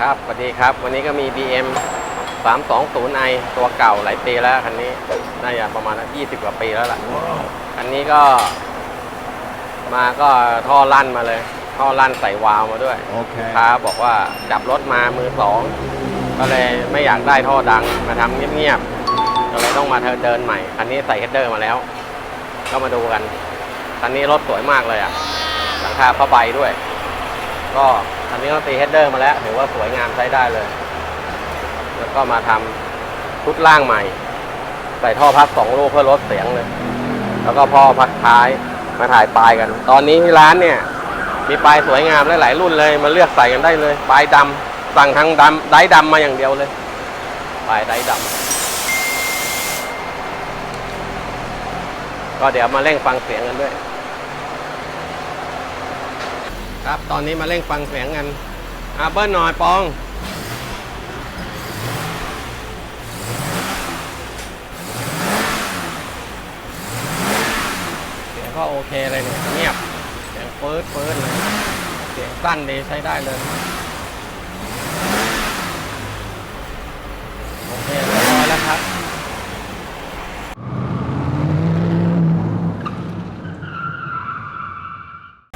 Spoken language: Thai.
ครับสวัสดีครับ วันนี้ก็มี BM 320i ตัวเก่าหลายปีแล้วคันนี้ น่าจะประมาณ 20 กว่าปีแล้วล่ะ คันนี้ก็ มาก็ท่อลั่นมาเลย ท่อลั่นใส่วาล์วมาด้วย โอเค ลูกค้าบอกว่าจับรถมามือสอง ก็เลยไม่อยากได้ท่อดัง มาทำเงียบๆ ก็เลยต้องมาเดินใหม่ คันนี้ใส่เฮดเดอร์มาแล้ว ก็มาดูกัน คันนี้รถสวยมากเลยอะหลังคาผ้าใบด้วย ก็คันนี้ก็ตีเฮดเดอร์มาแล้วถือว่าสวยงามใช้ได้เลย แล้วก็มาทำชุดล่างใหม่ ใส่ท่อพักสองลูกเพื่อลดเสียงเลย แล้วก็พ่อพักท้ายมาถ่ายปลายกัน ตอนนี้ที่ร้านเนี่ย มีปลายสวยงามหลายรุ่นเลยมาเลือกใส่กันได้เลย ปลายดำสั่งทางดำได้ดำมาอย่างเดียวเลย ปลายได้ดำก็เดี๋ยวมาเร่งฟังเสียงกันด้วย ครับ ตอนนี้มาเร่งฟังเสียงกันอาเบิ้ลหน่อยปอง เสียงก็โอเคเลยเนี่ยเงียบ เสียงเฟิร์สเฟิร์สเลย เสียงสั้นดีใช้ได้เลย